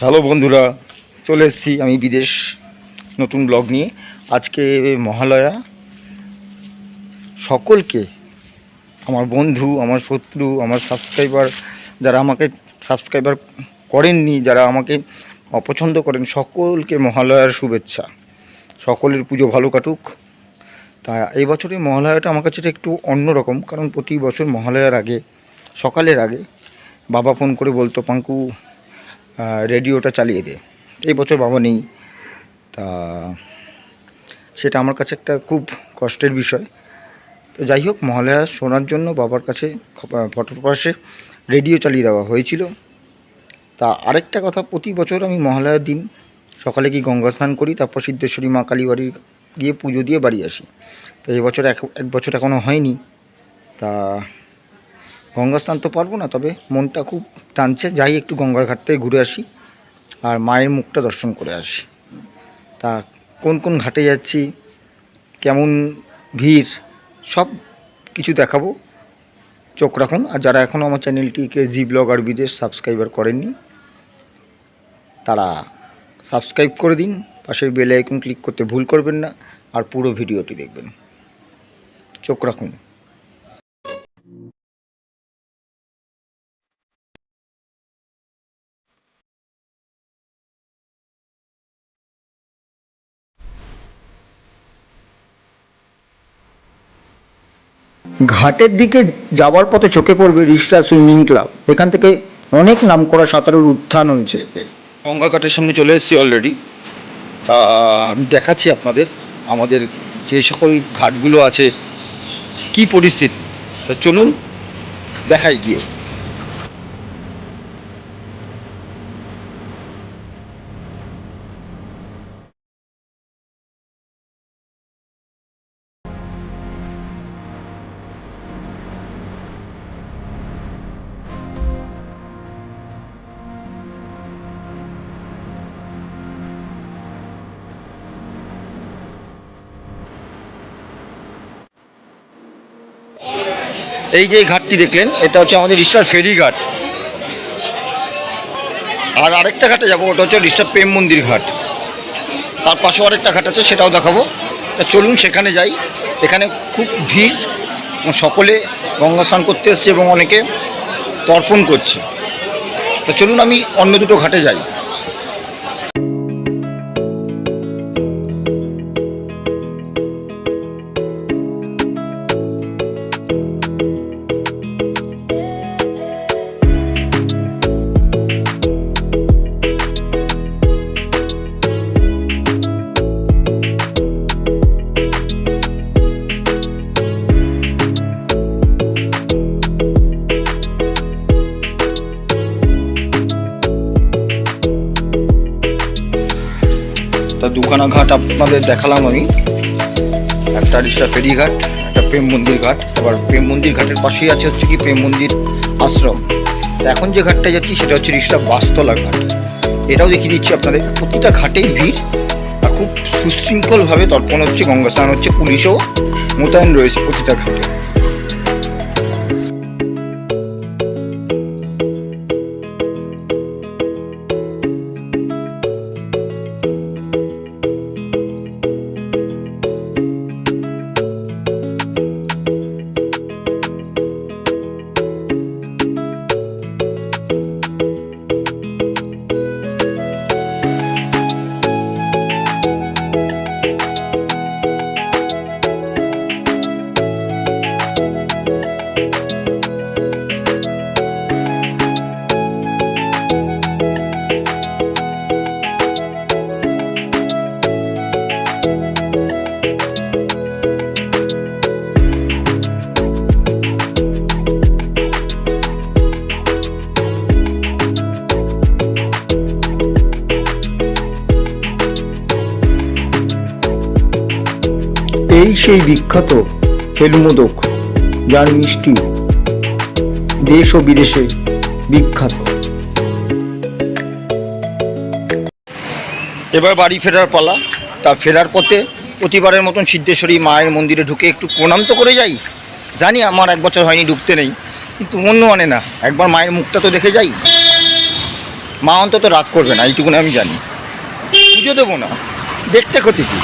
Hello বন্ধুরা, চলে এসেছি আমি বিদেশ নতুন ব্লগ নিয়ে। আজকে মহালয়া। সকলকে, আমার বন্ধু, আমার শত্রু, আমার সাবস্ক্রাইবার যারা আমাকে সাবস্ক্রাইবার করেননি, যারা আমাকে অপছন্দ করেন, সকলকে মহালয়ার শুভেচ্ছা। সকলের পুজো ভালো কাটুক। তা এই বছরে মহালয়াটা আমার কাছে একটু অন্যরকম, কারণ প্রতি বছর মহালয়ার আগে, সকালের আগে বাবা ফোন করে বলতো, পাঙ্কু রেডিওটা চালিয়ে দে। এই বছর বাবা নেই। তা সেটা আমার কাছে একটা খুব কষ্টের বিষয়। তো যাই হোক, মহালয়া শোনার জন্য বাবার কাছে ফটোর পাশে রেডিও চালিয়ে দেওয়া হয়েছিল। তা আরেকটা কথা, প্রতি বছর আমি মহালয়ার দিন সকালে কি গঙ্গা স্নান করি, তারপর সিদ্ধেশ্বরী মা কালী বাড়ি গিয়ে পুজো দিয়ে বাড়ি আসি। তো এবছর এক এক বছর এখনও হয়নি। তা গঙ্গা স্নান তো পারব না, তবে মনটা খুব টানছে। যাই একটু গঙ্গার ঘাট থেকে ঘুরে আসি আর মায়ের মুখটা দর্শন করে আসি। তা কোন কোন ঘাটে যাচ্ছি, কেমন ভিড়, সব কিছু দেখাবো। চোখ রাখুন। আর যারা এখনও আমার চ্যানেলটিকে জি ব্লগ আর বিদেশ সাবস্ক্রাইবার করেননি, তারা সাবস্ক্রাইব করে দিন। পাশের বেল আইকন ক্লিক করতে ভুল করবেন না। আর পুরো ভিডিওটি দেখবেন। চোখ রাখুন। ঘাটের দিকে যাওয়ার পথে চোখে পড়বে রিস্টা সুইমিং ক্লাব। এখান থেকে অনেক নাম করা সাঁতারের উত্থান হয়েছে। গঙ্গা ঘাটের সামনে চলে এসেছি অলরেডি আমি দেখাচ্ছি আপনাদের আমাদের যে সকল ঘাটগুলো আছে, কি পরিস্থিতি। চলুন, দেখাই গিয়ে। এই যে ঘাটটি দেখলেন, এটা হচ্ছে আমাদের রিস্টার ফেরি ঘাট। আর আরেকটা ঘাটে যাব, ওটা হচ্ছে রিস্টার প্রেম মন্দির ঘাট। তার পাশেও আরেকটা ঘাট আছে, সেটাও দেখাবো। তা চলুন সেখানে যাই। এখানে খুব ভিড়, এবং সকলে গঙ্গা স্নান করতে এসছে এবং অনেকে তর্পণ করছে। তো চলুন আমি অন্য দুটো ঘাটে যাই। তা দুখানা ঘাট আপনাদের দেখালাম আমি। একটা রিক্সা ফেরিঘাট, একটা প্রেম মন্দির ঘাট। আবার প্রেম মন্দির ঘাটের পাশেই আছে হচ্ছে কি প্রেম মন্দির আশ্রম। এখন যে ঘাটটা যাচ্ছি সেটা হচ্ছে রিক্সা বাসতলা ঘাট। এটাও দেখিয়ে দিচ্ছি আপনাদের। প্রতিটা ঘাটেই ভিড়, আর খুব সুশৃঙ্খলভাবে তর্পণ হচ্ছে গঙ্গা স্নান হচ্ছে, পুলিশও মোতায়েন রয়েছে প্রতিটা ঘাটে। সেই বিখ্যাত ফেলুমোদক যার মিষ্টি দেশ ও বিদেশে বিখ্যাত। এবার বাড়ি ফেরার পালা। তা ফেরার পথে প্রতিবারের মতন সিদ্ধেশ্বরী মায়ের মন্দিরে ঢুকে একটু প্রণাম তো করে যাই। জানি আমার এক বছর হয়নি ঢুকতে নেই, কিন্তু মন মানে না, একবার মায়ের মুখটা তো দেখে যাই। মা অন্তত রাগ করবে না, এইটুকুনি আমি জানি। পুজো দেবো না, দেখতে ক্ষতি কি?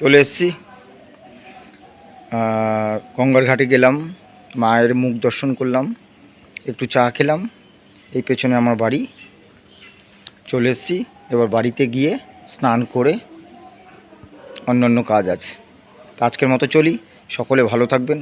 চলে এসছি। গঙ্গার ঘাটে গেলাম, মায়ের মুখ দর্শন করলাম, একটু চা খেলাম, এই পেছনে আমার বাড়ি। চলে এসছি, এবার বাড়িতে গিয়ে স্নান করে অন্যান্য অন্য কাজ আছে। আজকের মতো চলি, সকলে ভালো থাকবেন।